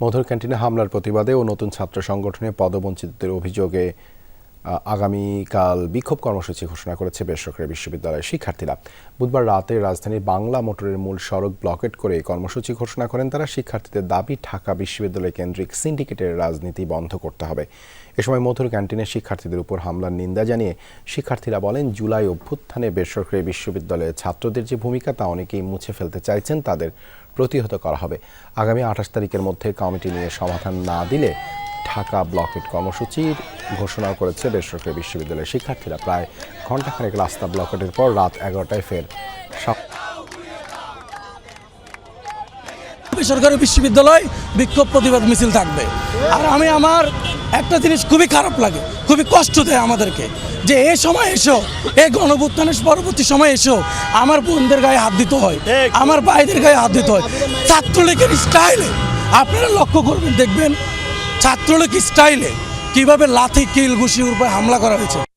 মধুর ক্যান্টিনে হামলার প্রতিবাদে ও নতুন ছাত্র সংগঠনে পদবঞ্চিতদের অভিযোগে আগামীকাল বিক্ষোভ কর্মসূচি ঘোষণা করেছে বেসরকারি বিশ্ববিদ্যালয়ের শিক্ষার্থীরা। বুধবার রাতে রাজধানীর বাংলা মোটরের মূল সড়ক ব্লকেট করে কর্মসূচি ঘোষণা করেন তারা। শিক্ষার্থীদের দাবি, ঢাকা বিশ্ববিদ্যালয় কেন্দ্রিক সিন্ডিকেটের রাজনীতি বন্ধ করতে হবে। এ সময় মধুর ক্যান্টিনে শিক্ষার্থীদের উপর হামলার নিন্দা জানিয়ে শিক্ষার্থীরা বলেন, জুলাই অভ্যুত্থানে বেসরকারি বিশ্ববিদ্যালয়ের ছাত্রদের যে ভূমিকা তা অনেকেই মুছে ফেলতে চাইছেন, তাদের প্রতিহত করা হবে। আগামী আঠাশ তারিখের মধ্যে কমিটি নিয়ে সমাধান না দিলে ঢাকা ব্লকেট কর্মসূচির ঘোষণা করেছে বেসরকারি বিশ্ববিদ্যালয়ের শিক্ষার্থীরা। প্রায় ঘণ্টাখানেক রাস্তা ব্লকেটের পর রাত এগারোটায় ফের বেসরকারি বিশ্ববিদ্যালয় বিক্ষোভ প্রতিবাদ মিছিল থাকবে। আর আমি আমার একটা জিনিস খুবই খারাপ লাগে খুবই কষ্ট দেয় আমাদেরকে যে এ সময় এসো এ গণভুত্থানের পরবর্তী সময় এসো আমার বোনদের গায়ে হাত দিতে হয় আমার ভাইদের গায়ে হাত দিতে হয়। ছাত্রলীগের স্টাইলে আপনারা লক্ষ্য করবেন দেখবেন ছাত্রলীগ স্টাইলে কীভাবে লাথি কিল ঘুষির উপরে হামলা করা হয়েছে?